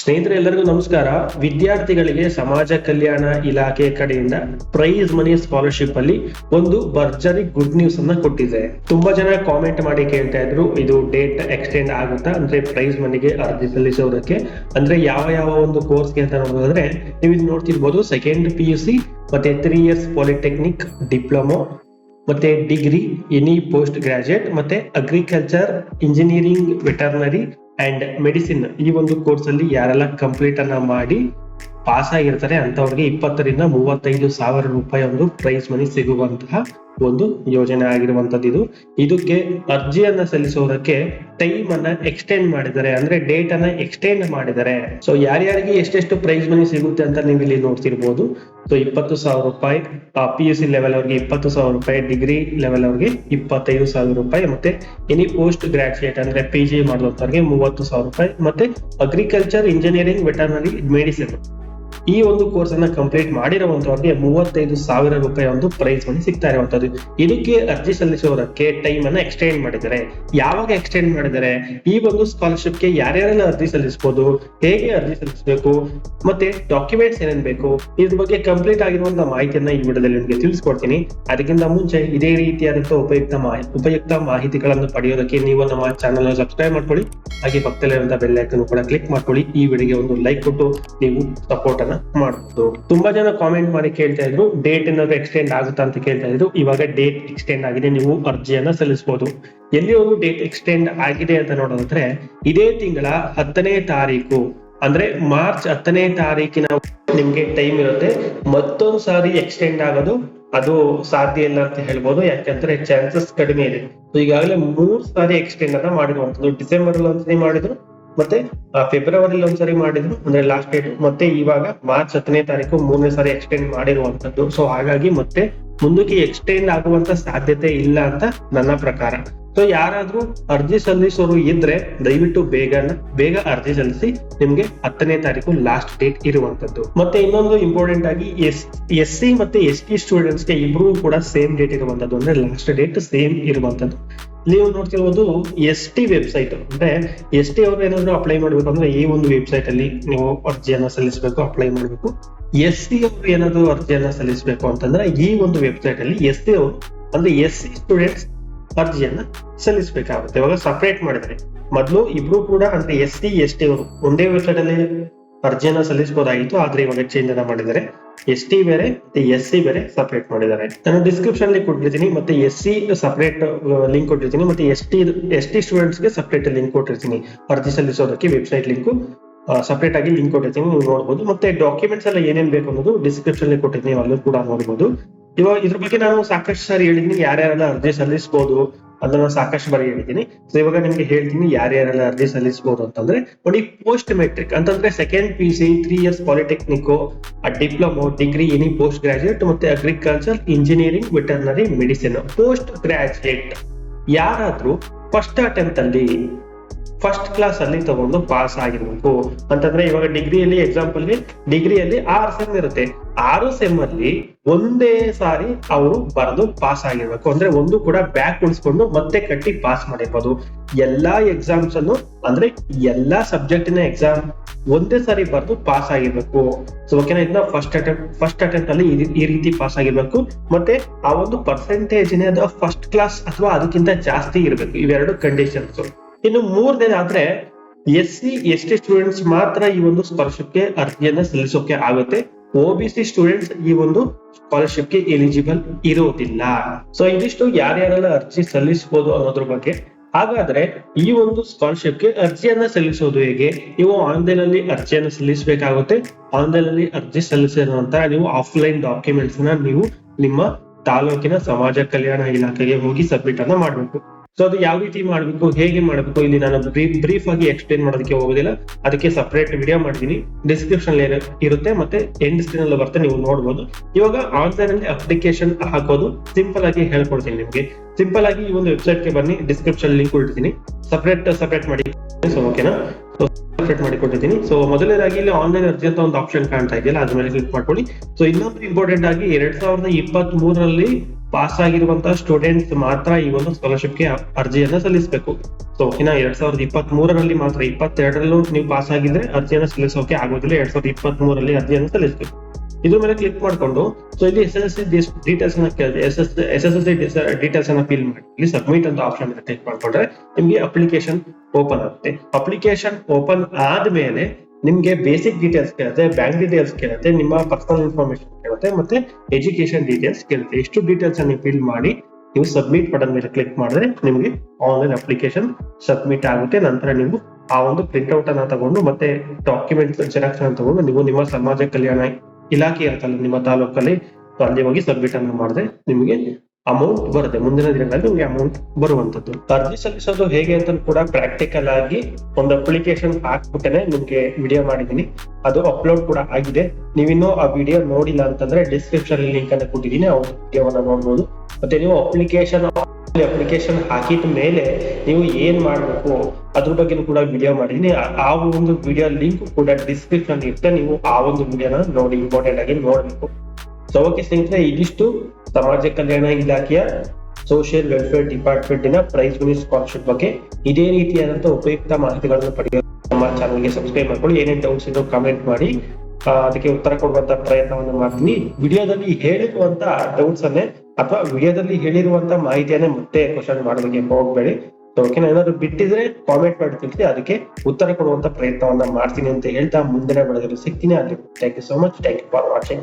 ಸ್ನೇಹಿತರೆ, ಎಲ್ಲರಿಗೂ ನಮಸ್ಕಾರ. ವಿದ್ಯಾರ್ಥಿಗಳಿಗೆ ಸಮಾಜ ಕಲ್ಯಾಣ ಇಲಾಖೆ ಕಡೆಯಿಂದ ಪ್ರೈಸ್ ಮನಿ ಸ್ಕಾಲರ್ಶಿಪ್ ಅಲ್ಲಿ ಒಂದು ಭರ್ಜರಿ ಗುಡ್ ನ್ಯೂಸ್ ಅನ್ನ ಕೊಟ್ಟಿದೆ. ತುಂಬಾ ಜನ ಕಾಮೆಂಟ್ ಮಾಡಿ ಕೇಳ್ತಾ ಇದ್ರು, ಇದು ಡೇಟ್ ಎಕ್ಸ್ಟೆಂಡ್ ಆಗುತ್ತಾ? ಅಂದ್ರೆ ಪ್ರೈಸ್ ಮನಿಗೆ ಅರ್ಜಿ ಸಲ್ಲಿಸೋದಕ್ಕೆ. ಅಂದ್ರೆ ಯಾವ ಯಾವ ಒಂದು ಕೋರ್ಸ್ಗೆ ಅಂತ ನೋಡೋದಾದ್ರೆ, ನೀವು ಇದು ನೋಡ್ತಿರ್ಬೋದು ಸೆಕೆಂಡ್ ಪಿ ಯು ಸಿ ಮತ್ತೆ ತ್ರೀ ಇಯರ್ಸ್ ಪಾಲಿಟೆಕ್ನಿಕ್ ಡಿಪ್ಲೊಮೊ ಮತ್ತೆ ಡಿಗ್ರಿ ಎನಿ ಪೋಸ್ಟ್ ಗ್ರಾಜುಯೇಟ್ ಮತ್ತೆ agriculture engineering veterinary and medicine ಈ ಒಂದು ಕೋರ್ಸ್ ಅಲ್ಲಿ ಯಾರೆಲ್ಲ ಕಂಪ್ಲೀಟ್ ಅನ್ನ ಮಾಡಿ ಪಾಸ್ ಆಗಿರ್ತಾರೆ ಅಂತವ್ರಿಗೆ ಇಪ್ಪತ್ತರಿಂದ ಮೂವತ್ತೈದು ಸಾವಿರ ರೂಪಾಯಿ ಒಂದು ಪ್ರೈಸ್ ಮನಿ ಸಿಗುವಂತಹ ಒಂದು ಯೋಜನೆ ಆಗಿರುವಂತದ್ದು ಇದು. ಇದಕ್ಕೆ ಅರ್ಜಿಯನ್ನ ಸಲ್ಲಿಸೋದಕ್ಕೆ ಟೈಮ್ ಅನ್ನ ಎಕ್ಸ್ಟೆಂಡ್ ಮಾಡಿದ್ದಾರೆ. ಅಂದ್ರೆ ಡೇಟ್ ಅನ್ನ ಎಕ್ಸ್ಟೆಂಡ್ ಮಾಡಿದ್ದಾರೆ. ಸೊ ಯಾರ್ಯಾರಿಗೆ ಎಷ್ಟೆಷ್ಟು ಪ್ರೈಸ್ ಮನಿ ಸಿಗುತ್ತೆ ಅಂತ ನೀವು ಇಲ್ಲಿ ನೋಡ್ತಿರ್ಬೋದು. ಸೊ ಇಪ್ಪತ್ತು ಸಾವಿರ ರೂಪಾಯಿ ಪಿ ಯು ಸಿ ಲೆವೆಲ್ ಅವ್ರಿಗೆ ಇಪ್ಪತ್ತು ಸಾವಿರ ರೂಪಾಯಿ ಡಿಗ್ರಿ ಲೆವೆಲ್ ಅವ್ರಿಗೆ ಇಪ್ಪತ್ತೈದು ಸಾವಿರ ರೂಪಾಯಿ ಮತ್ತೆ ಎನಿ ಪೋಸ್ಟ್ ಗ್ರಾಜುಯೇಟ್ ಅಂದ್ರೆ ಪಿ ಜಿ ಮಾಡುವಂತವ್ರಿಗೆ ಮೂವತ್ತು ಸಾವಿರ ರೂಪಾಯಿ ಮತ್ತೆ ಅಗ್ರಿಕಲ್ಚರ್ ಇಂಜಿನಿಯರಿಂಗ್ ವೆಟರ್ನರಿ ಮೆಡಿಸಿನ್ ಈ ಒಂದು ಕೋರ್ಸ್ ಅನ್ನ ಕಂಪ್ಲೀಟ್ ಮಾಡಿರುವಂತವ್ರಿಗೆ ಮೂವತ್ತೈದು ಸಾವಿರ ರೂಪಾಯಿ ಒಂದು ಪ್ರೈಸ್ ಮನಿ ಸಿಗ್ತಾ ಇರುವಂತದ್ದು. ಇದಕ್ಕೆ ಅರ್ಜಿ ಸಲ್ಲಿಸೋದಕ್ಕೆ ಟೈಮ್ ಅನ್ನ ಎಕ್ಸ್ಟೆಂಡ್ ಮಾಡಿದ್ದಾರೆ ಯಾವಾಗ ಎಕ್ಸ್ಟೆಂಡ್ ಮಾಡಿದ್ದಾರೆ ಈ ಒಂದು ಸ್ಕಾಲರ್ಶಿಪ್ಗೆ ಯಾರ್ಯಾರನ್ನ ಅರ್ಜಿ ಸಲ್ಲಿಸಬಹುದು ಹೇಗೆ ಅರ್ಜಿ ಸಲ್ಲಿಸಬೇಕು? ಮತ್ತೆ ಡಾಕ್ಯುಮೆಂಟ್ಸ್ ಏನೇನ್ ಬೇಕು? ಇದ್ರ ಬಗ್ಗೆ ಕಂಪ್ಲೀಟ್ ಆಗಿರುವಂತಹ ಮಾಹಿತಿಯನ್ನ ಈ ವಿಡಿಯೋದಲ್ಲಿ ನಿಮಗೆ ತಿಳಿಸ್ಕೊಡ್ತೀನಿ. ಅದಕ್ಕಿಂತ ಮುಂಚೆ ಇದೇ ರೀತಿಯಾದಂತಹ ಉಪಯುಕ್ತ ಮಾಹಿತಿ ಉಪಯುಕ್ತ ಮಾಹಿತಿಗಳನ್ನು ಪಡೆಯೋದಕ್ಕೆ ನೀವು ನಮ್ಮ ಚಾನಲ್ ಸಬ್ಸ್ಕ್ರೈಬ್ ಮಾಡ್ಕೊಳ್ಳಿ. ಹಾಗೆ ಪಕ್ಕದಲ್ಲಿರುವಂತಹ ಬೆಲ್ ಐಕನ್ ಕೂಡ ಕ್ಲಿಕ್ ಮಾಡ್ಕೊಳ್ಳಿ. ಈ ವಿಡಿಯೋಗೆ ಒಂದು ಲೈಕ್ ಕೊಟ್ಟು ನೀವು ಸಪೋರ್ಟ್ ಅನ್ನ ಮಾಡಬಹುದು ತುಂಬಾ ಜನ ಕಾಮೆಂಟ್ ಮಾಡಿ ಕೇಳ್ತಾ ಇದ್ರು ಡೇಟ್ ಏನಾದ್ರು ಎಕ್ಸ್ಟೆಂಡ್ ಆಗುತ್ತಾ ಅಂತ ಕೇಳ್ತಾ ಇದ್ರು, ಇವಾಗ ಡೇಟ್ ಎಕ್ಸ್ಟೆಂಡ್ ಆಗಿದೆ, ನೀವು ಅರ್ಜಿಯನ್ನ ಸಲ್ಲಿಸಬಹುದು ಎಲ್ಲಿವರೆಗೂ ಡೇಟ್ ಎಕ್ಸ್ಟೆಂಡ್ ಆಗಿದೆ ಅಂತ ನೋಡೋದಾದ್ರೆ, ಇದೇ ತಿಂಗಳ ಹತ್ತನೇ ತಾರೀಕು, ಅಂದ್ರೆ ಮಾರ್ಚ್ ಹತ್ತನೇ ತಾರೀಕಿನ ನಿಮ್ಗೆ ಟೈಮ್ ಇರುತ್ತೆ. ಮತ್ತೊಂದು ಸಾರಿ ಎಕ್ಸ್ಟೆಂಡ್ ಆಗೋದು, ಅದು ಸಾಧ್ಯ ಇಲ್ಲ ಅಂತ ಹೇಳ್ಬೋದು, ಯಾಕಂದ್ರೆ ಚಾನ್ಸಸ್ ಕಡಿಮೆ ಇದೆ. ಈಗಾಗಲೇ ಮೂರ್ ಸಾರಿ ಎಕ್ಸ್ಟೆಂಡ್ ಅನ್ನ ಮಾಡಿರುವಂತದ್ದು ಡಿಸೆಂಬರ್ ಅಲ್ಲಿ ಒಂದ್ಸರಿ ಮಾಡಿದ್ರು ಮತ್ತೆ ಫೆಬ್ರವರಿ ಒಂದ್ಸರಿ ಮಾಡಿದ್ರು, ಅಂದ್ರೆ ಲಾಸ್ಟ್ ಡೇಟ್ ಮತ್ತೆ ಇವಾಗ ಮಾರ್ಚ್ ಹತ್ತನೇ ತಾರೀಕು ಮೂರನೇ ಸಾರಿ ಎಕ್ಸ್ಟೆಂಡ್ ಮಾಡಿರುವಂತದ್ದು. ಸೊ ಹಾಗಾಗಿ ಮತ್ತೆ ಮುಂದಕ್ಕೆ ಎಕ್ಸ್ಟೆಂಡ್ ಆಗುವಂತ ಸಾಧ್ಯತೆ ಇಲ್ಲ ಅಂತ ನನ್ನ ಪ್ರಕಾರ. ಸೊ ಯಾರಾದ್ರೂ ಅರ್ಜಿ ಸಲ್ಲಿಸೋರು ಇದ್ರೆ ದಯವಿಟ್ಟು ಬೇಗ ಬೇಗ ಅರ್ಜಿ ಸಲ್ಲಿಸಿ ನಿಮ್ಗೆ ಹತ್ತನೇ ತಾರೀಕು ಲಾಸ್ಟ್ ಡೇಟ್ ಇರುವಂತದ್ದು. ಮತ್ತೆ ಇನ್ನೊಂದು ಇಂಪಾರ್ಟೆಂಟ್ ಆಗಿ ಎಸ್ ಎಸ್ ಸಿ ಮತ್ತೆ ಎಸ್ ಟಿ ಸ್ಟೂಡೆಂಟ್ಸ್ಗೆ ಇಬ್ರು ಕೂಡ ಸೇಮ್ ಡೇಟ್ ಇರುವಂತದ್ದು. ಅಂದ್ರೆ ಲಾಸ್ಟ್ ಡೇಟ್ ಸೇಮ್ ಇರುವಂತದ್ದು. ನೀವು ನೋಡ್ತಿರ್ಬೋದು ಎಸ್ ಟಿ ವೆಬ್ಸೈಟ್ ಅಂದ್ರೆ ಎಸ್ ಟಿ ಅವ್ರು ಏನಾದ್ರು ಅಪ್ಲೈ ಮಾಡ್ಬೇಕು ಅಂದ್ರೆ ಈ ಒಂದು ವೆಬ್ಸೈಟ್ ಅಲ್ಲಿ ನೀವು ಅರ್ಜಿಯನ್ನ ಸಲ್ಲಿಸಬೇಕು ಅಪ್ಲೈ ಮಾಡಬೇಕು. ಎಸ್ ಸಿ ಅವರು ಏನಾದ್ರು ಅರ್ಜಿಯನ್ನ ಸಲ್ಲಿಸಬೇಕು ಅಂತಂದ್ರೆ ಈ ಒಂದು ವೆಬ್ಸೈಟ್ ಅಲ್ಲಿ ಎಸ್ ಸಿ ಅವರು ಅಂದ್ರೆ ಎಸ್ ಸಿ ಸ್ಟೂಡೆಂಟ್ಸ್ ಅರ್ಜಿಯನ್ನ ಸಲ್ಲಿಸಬೇಕಾಗುತ್ತೆ. ಇವಾಗ ಸಪರೇಟ್ ಮಾಡಿದ್ರೆ ಮೊದಲು ಇಬ್ರು ಕೂಡ ಅಂದ್ರೆ ಎಸ್ ಸಿ ಎಸ್ ಟಿ ಅವರು ಒಂದೇ ವೆಬ್ಸೈಟ್ ಅಲ್ಲಿ ಅರ್ಜಿಯನ್ನ ಸಲ್ಲಿಸಬಹುದಾಗಿತ್ತು ಆದ್ರೆ ಇವಾಗ ಚೇಂಜ್ ಅನ್ನ ಮಾಡಿದ್ದಾರೆ. ಎಸ್ ಟಿ ಬೇರೆ, ಮತ್ತೆ ಎಸ್ ಸಿ ಬೇರೆ ಸಪರೇಟ್ ಮಾಡಿದ್ದಾರೆ. ನಾನು ಡಿಸ್ಕ್ರಿಪ್ಷನ್ ಲಿಂಕ್ ಕೊಟ್ಟಿರ್ತೀನಿ, ಮತ್ತೆ ಎಸ್ ಸಿ ಸಪರೇಟ್ ಲಿಂಕ್ ಕೊಟ್ಟಿರ್ತೀನಿ, ಮತ್ತೆ ಎಸ್ ಟಿ ಎಸ್ ಟಿ ಸ್ಟೂಡೆಂಟ್ಸ್ಗೆ ಸಪರೇಟ್ ಲಿಂಕ್ ಕೊಟ್ಟಿರ್ತೀನಿ. ಅರ್ಜಿ ಸಲ್ಲಿಸೋದಕ್ಕೆ ವೆಬ್ಸೈಟ್ ಲಿಂಕ್ ಸಪರೇಟ್ ಆಗಿ ಲಿಂಕ್ ಕೊಟ್ಟಿರ್ತೀನಿ, ನೀವು ನೋಡಬಹುದು ಮತ್ತೆ ಡಾಕ್ಯುಮೆಂಟ್ಸ್ ಎಲ್ಲ ಏನೇನ್ ಬೇಕು ಅನ್ನೋದು ಡಿಸ್ಕ್ರಿಪ್ಷನ್ ಲಿಂಕ್ ಕೊಟ್ಟಿರ್ತೀನಿ, ಅಲ್ಲೂ ಕೂಡ ನೋಡಬಹುದು ಇವಾಗ ಇದ್ರ ಬಗ್ಗೆ ನಾನು ಸಾಕಷ್ಟು ಸಾರಿ ಹೇಳಿದ್ದೀನಿ ಯಾರ್ಯಾರೆಲ್ಲ ಅರ್ಜಿ ಸಲ್ಲಿಸಬಹುದು ಅದನ್ನ ಸಾಕಷ್ಟು ಬಾರಿ ಹೇಳಿದ್ದೀನಿ ಸೊ ಇವಾಗ ನಿಮ್ಗೆ ಹೇಳ್ತೀನಿ ಯಾರ್ಯಾರೆಲ್ಲ ಅರ್ಜಿ ಸಲ್ಲಿಸಬಹುದು ಅಂತಂದ್ರೆ, ನೋಡಿ ಪೋಸ್ಟ್ ಮೆಟ್ರಿಕ್ ಅಂತಂದ್ರೆ second P C three years polytechnic diploma degree any post graduate ಮತ್ತೆ agriculture engineering veterinary medicine post graduate ಯಾರಾದ್ರೂ ಫಸ್ಟ್ ಅಟೆಂಪ್ಟ್ ಅಲ್ಲಿ ಫಸ್ಟ್ ಕ್ಲಾಸ್ ಅಲ್ಲಿ ತಗೊಂಡು ಪಾಸ್ ಆಗಿರ್ಬೇಕು. ಅಂತಂದ್ರೆ ಇವಾಗ ಡಿಗ್ರಿಯಲ್ಲಿ ಎಕ್ಸಾಂಪಲ್ ಡಿಗ್ರಿಯಲ್ಲಿ ಆರು ಸೆಮ್ ಇರುತ್ತೆ. ಆರು ಸೆಮ್ ಅಲ್ಲಿ ಒಂದೇ ಸಾರಿ ಅವರು ಬರೆದು ಪಾಸ್ ಆಗಿರ್ಬೇಕು. ಅಂದ್ರೆ ಒಂದು ಕೂಡ ಬ್ಯಾಕ್ ಉಳಿಸ್ಕೊಂಡು ಮತ್ತೆ ಕಟ್ಟಿ ಪಾಸ್ ಮಾಡಿರ್ಬೋದು. ಎಲ್ಲಾ ಎಕ್ಸಾಮ್ಸ್ ಅನ್ನು ಅಂದ್ರೆ ಎಲ್ಲಾ ಸಬ್ಜೆಕ್ಟಿನ ಎಕ್ಸಾಮ್ ಒಂದೇ ಸಾರಿ ಬರೆದು ಪಾಸ್ ಆಗಿರ್ಬೇಕು. ಸೊ ಓಕೆನಾ ಇದನ್ನ ಫಸ್ಟ್ ಅಟೆಂಪ್ಟ್ ಫಸ್ಟ್ ಅಟೆಂಪ್ಟ್ ಅಲ್ಲಿ ಈ- ರೀತಿ ಪಾಸ್ ಆಗಿರ್ಬೇಕು. ಮತ್ತೆ ಆ ಒಂದು ಪರ್ಸೆಂಟೇಜ್ ಫಸ್ಟ್ ಕ್ಲಾಸ್ ಅಥವಾ ಅದಕ್ಕಿಂತ ಜಾಸ್ತಿ ಇರಬೇಕು. ಇವೆರಡು ಕಂಡೀಷನ್ಸ್ ಇನ್ನು ಮೂರನೇದಾದ್ರೆ S C S T students ಮಾತ್ರ ಈ ಒಂದು ಸ್ಕಾಲರ್ಶಿಪ್ಗೆ ಅರ್ಜಿಯನ್ನ ಸಲ್ಲಿಸೋಕೆ ಆಗುತ್ತೆ. ಒ ಬಿ ಸಿ ಸ್ಟೂಡೆಂಟ್ಸ್ ಈ ಒಂದು ಸ್ಕಾಲರ್ಶಿಪ್ಗೆ ಎಲಿಜಿಬಲ್ ಇರೋದಿಲ್ಲ. ಸೊ ಇದಿಷ್ಟು ಯಾರ್ಯಾರೆಲ್ಲ ಅರ್ಜಿ ಸಲ್ಲಿಸಬಹುದು ಅನ್ನೋದ್ರ ಬಗ್ಗೆ. ಹಾಗಾದ್ರೆ ಈ ಒಂದು ಸ್ಕಾಲರ್ಶಿಪ್ಗೆ ಅರ್ಜಿಯನ್ನ ಸಲ್ಲಿಸೋದು ಹೇಗೆ? ನೀವು ಆನ್ಲೈನ್ ಅಲ್ಲಿ ಅರ್ಜಿಯನ್ನ ಸಲ್ಲಿಸಬೇಕಾಗುತ್ತೆ. ಆನ್ಲೈನ್ ಅಲ್ಲಿ ಅರ್ಜಿ ಸಲ್ಲಿಸಿದ ನಂತರ ನೀವು ಆಫ್ಲೈನ್ ಡಾಕ್ಯುಮೆಂಟ್ಸ್ನ ನೀವು ನಿಮ್ಮ ತಾಲೂಕಿನ ಸಮಾಜ ಕಲ್ಯಾಣ ಇಲಾಖೆಗೆ ಹೋಗಿ ಸಬ್ಮಿಟ್ ಅನ್ನ ಮಾಡಬೇಕು. ಸೊ ಅದು ಯಾವ ರೀತಿ ಮಾಡಬೇಕು, ಹೇಗೆ ಮಾಡಬೇಕು ಇಲ್ಲಿ ನಾನು ಬ್ರೀಫ್ ಆಗಿ ಎಕ್ಸ್ಪ್ಲೈನ್ ಮಾಡೋದಕ್ಕೆ ಹೋಗೋದಿಲ್ಲ. ಅದಕ್ಕೆ ಸಪರೇಟ್ ವಿಡಿಯೋ ಮಾಡ್ತೀನಿ. ಡಿಸ್ಕ್ರಿಪ್ಷನ್ ಇರುತ್ತೆ ಮತ್ತೆ ಎಂಡ್ ಸ್ಕ್ರೀನ್ ಅಲ್ಲಿ ಬರುತ್ತೆ ನೀವು ನೋಡಬಹುದು ಇವಾಗ ಆನ್ಲೈನ್ ಅಲ್ಲಿ ಅಪ್ಲಿಕೇಶನ್ ಹಾಕೋದು ಸಿಂಪಲ್ ಆಗಿ ಹೇಳ್ಕೊಡ್ತೀನಿ ನಿಮಗೆ. ಸಿಂಪಲ್ ಆಗಿ ಈ ಒಂದು ವೆಬ್ಸೈಟ್ಗೆ ಬನ್ನಿ ಡಿಸ್ಕ್ರಿಪ್ಷನ್ ಲಿಂಕ್ ಕೊಟ್ಟಿದ್ದೀನಿ. ಸಪರೇಟ್ ಸಪರೇಟ್ ಮಾಡಿ ಸೊ ಓಕೆನಾ ಸಪರೇಟ್ ಮಾಡಿ ಕೊಟ್ಟಿದ್ದೀನಿ. ಸೊ ಮೊದಲನೇದಾಗಿ ಇಲ್ಲಿ ಆನ್ಲೈನ್ ಅರ್ಜಿ ಅಂತ ಒಂದು ಆಪ್ಷನ್ ಕಾಣ್ತಾ ಇದೆಯಲ್ಲ, ಅದ್ರ ಮೇಲೆ ಕ್ಲಿಕ್ ಮಾಡ್ಕೊಳ್ಳಿ. ಸೊ ಇನ್ನೊಂದು ಇಂಪಾರ್ಟೆಂಟ್ ಆಗಿ ಎರಡ್ ಸಾವಿರದ ಇಪ್ಪತ್ತ್ ಮೂರರಲ್ಲಿ ಪಾಸ್ ಆಗಿರುವಂತಹ ಸ್ಟೂಡೆಂಟ್ಸ್ ಮಾತ್ರ ಈ ಒಂದು ಸ್ಕಾಲರ್ಶಿಪ್ಗೆ ಅರ್ಜಿಯನ್ನ ಸಲ್ಲಿಸಬೇಕು. ಸೊ ಇನ್ನು ಎರಡ್ ಸಾವಿರದ ಇಪ್ಪತ್ತ್ ಮೂರರಲ್ಲಿ ಮಾತ್ರ, ಇಪ್ಪತ್ತೆರಡರಲ್ಲೂ ನೀವು ಪಾಸ್ ಆಗಿದ್ರೆ ಅರ್ಜಿಯನ್ನು ಸಲ್ಲಿಸೋಕೆ ಆಗೋದಿಲ್ಲ, ಎರಡ್ ಸಾವಿರದ ಇಪ್ಪತ್ತ್ ಮೂರರಲ್ಲಿ ಅರ್ಜಿಯನ್ನು ಸಲ್ಲಿಸಬೇಕು. ಇದ್ರ ಮೇಲೆ ಕ್ಲಿಕ್ ಮಾಡ್ಕೊಂಡು ಸೊ ಇಲ್ಲಿ ಎಸ್ ಎಸ್ ಎಸ್ ಡೀಟೇಲ್ಸ್ ಅನ್ನ S S S S S details ಅನ್ನ ಫಿಲ್ ಮಾಡಿ. ಇಲ್ಲಿ ಸಬ್ಮಿಟ್ ಅಂತ ಆಪ್ಷನ್ ಕ್ಲಿಕ್ ಮಾಡ್ಕೊಂಡ್ರೆ ನಿಮಗೆ ಅಪ್ಲಿಕೇಶನ್ ಓಪನ್ ಆಗುತ್ತೆ. ಅಪ್ಲಿಕೇಶನ್ ಓಪನ್ ಆದ್ಮೇಲೆ ನಿಮ್ಗೆ ಬೇಸಿಕ್ ಡೀಟೇಲ್ಸ್ ಕೇಳುತ್ತೆ ಬ್ಯಾಂಕ್ ಡೀಟೇಲ್ಸ್ ಕೇಳುತ್ತೆ, ನಿಮ್ಮ ಪರ್ಸನಲ್ ಇನ್ಫಾರ್ಮೇಶನ್ ಕೇಳುತ್ತೆ, ಮತ್ತೆ ಎಜುಕೇಶನ್ ಡೀಟೇಲ್ಸ್ ಕೇಳುತ್ತೆ. ಎಷ್ಟು ಡೀಟೇಲ್ಸ್ ಅನ್ನು ಫಿಲ್ ಮಾಡಿ ನೀವು ಸಬ್ಮಿಟ್ ಬಟನ್ ಮೇಲೆ ಕ್ಲಿಕ್ ಮಾಡಿದ್ರೆ ನಿಮಗೆ ಆನ್ಲೈನ್ ಅಪ್ಲಿಕೇಶನ್ ಸಬ್ಮಿಟ್ ಆಗುತ್ತೆ. ನಂತರ ನೀವು ಆ ಒಂದು ಪ್ರಿಂಟ್ಔಟ್ ಅನ್ನ ತಗೊಂಡು ಮತ್ತೆ ಡಾಕ್ಯುಮೆಂಟ್ಸ್ ಜೆರಾಕ್ಸ್ ಅನ್ನ ತಗೊಂಡು ನೀವು ನಿಮ್ಮ ಸಮಾಜ ಕಲ್ಯಾಣ ಇಲಾಖೆ ಇರುತ್ತಲ್ಲ ನಿಮ್ಮ ತಾಲೂಕಲ್ಲಿ ಅಲ್ಲಿ ಹೋಗಿ ಸಬ್ಮಿಟ್ ಅನ್ನು ಮಾಡಿದ್ರೆ ನಿಮಗೆ ಅಮೌಂಟ್ ಬರುತ್ತೆ. ಮುಂದಿನ ದಿನಗಳಲ್ಲಿ ಅಮೌಂಟ್ ಬರುವಂತದ್ದು ಅರ್ಜಿ ಸಲ್ಲಿಸೋದು ಹೇಗೆ ಅಂತ ಕೂಡ ಪ್ರಾಕ್ಟಿಕಲ್ ಆಗಿ ಒಂದು ಅಪ್ಲಿಕೇಶನ್ ಹಾಕ್ಬಿಟ್ಟೇನೆ ನಿಮ್ಗೆ ವಿಡಿಯೋ ಮಾಡಿದೀನಿ ಅದು ಅಪ್ಲೋಡ್ ಕೂಡ ಆಗಿದೆ. ನೀವಿನ್ನೂ ಆ ವಿಡಿಯೋ ನೋಡಿಲ್ಲ ಅಂತಂದ್ರೆ ಡಿಸ್ಕ್ರಿಪ್ಷನ್ ಲಿಂಕ್ ಅನ್ನು ಕೊಟ್ಟಿದ್ದೀನಿ. ಆ ವಿಡಿಯೋವನ್ನ ನೋಡ್ಬೋದು. ಮತ್ತೆ ನೀವು ಅಪ್ಲಿಕೇಶನ್ ಅಪ್ಲಿಕೇಶನ್ ಹಾಕಿದ ಮೇಲೆ ನೀವು ಏನ್ ಮಾಡ್ಬೇಕು ಅದ್ರ ಬಗ್ಗೆ ಕೂಡ ವಿಡಿಯೋ ಮಾಡಿದೀನಿ ಆ- ಆ ಒಂದು ವಿಡಿಯೋ ಲಿಂಕ್ ಕೂಡ ಡಿಸ್ಕ್ರಿಪ್ಷನ್ ಇರುತ್ತೆ. ನೀವು ಆ ಒಂದು ವಿಡಿಯೋನ ನೋಡಿ ಇಂಪಾರ್ಟೆಂಟ್ ಆಗಿ ನೋಡ್ಬೇಕು. ಸೊ ಓಕೆ ಸ್ನೇಹಿತರೆ, ಇದಿಷ್ಟು ಸಮಾಜ ಕಲ್ಯಾಣ ಇಲಾಖೆಯ ಸೋಷಿಯಲ್ ವೆಲ್ಫೇರ್ ಡಿಪಾರ್ಟ್ಮೆಂಟ್ನ ಪ್ರೈಸ್ ಮನಿ ಸ್ಕಾಲರ್ಶಿಪ್ ಬಗ್ಗೆ ಇದೇ ರೀತಿಯಾದಂತಹ ಉಪಯುಕ್ತ ಮಾಹಿತಿಗಳನ್ನು ಪಡೆಯಲು ನಮ್ಮ ಚಾನಲ್ಗೆ ಸಬ್ಸ್ಕ್ರೈಬ್ ಮಾಡ್ಕೊಳ್ಳಿ. ಏನೇನ್ ಡೌಟ್ಸ್ ಇದ್ರು ಕಾಮೆಂಟ್ ಮಾಡಿ. ಅದಕ್ಕೆ ಉತ್ತರ ಕೊಡುವಂತ ಪ್ರಯತ್ನವನ್ನು ಮಾಡ್ತೀನಿ. ವಿಡಿಯೋದಲ್ಲಿ ಹೇಳಿರುವಂತಹ ಡೌಟ್ಸ್ ಅನ್ನೇ ಅಥವಾ ವಿಡಿಯೋದಲ್ಲಿ ಹೇಳಿರುವಂತ ಮಾಹಿತಿಯನ್ನೇ ಮತ್ತೆ ಕ್ವಶನ್ ಮಾಡೋದಕ್ಕೆ ಹೋಗ್ಬೇಡಿ. ಓಕೆನಾ ಏನಾದ್ರು ಬಿಟ್ಟಿದ್ರೆ ಕಾಮೆಂಟ್ ಮಾಡಿ ತಿಳಿಸಿ, ಅದಕ್ಕೆ ಉತ್ತರ ಕೊಡುವಂತ ಪ್ರಯತ್ನವನ್ನ ಮಾಡ್ತೀನಿ ಅಂತ ಹೇಳ್ತಾ ಮುಂದಿನ ಬೆಳೆದಲ್ಲಿ ಸಿಗ್ತೀನಿ. ಅಲ್ಲಿ thank you so much thank you for watching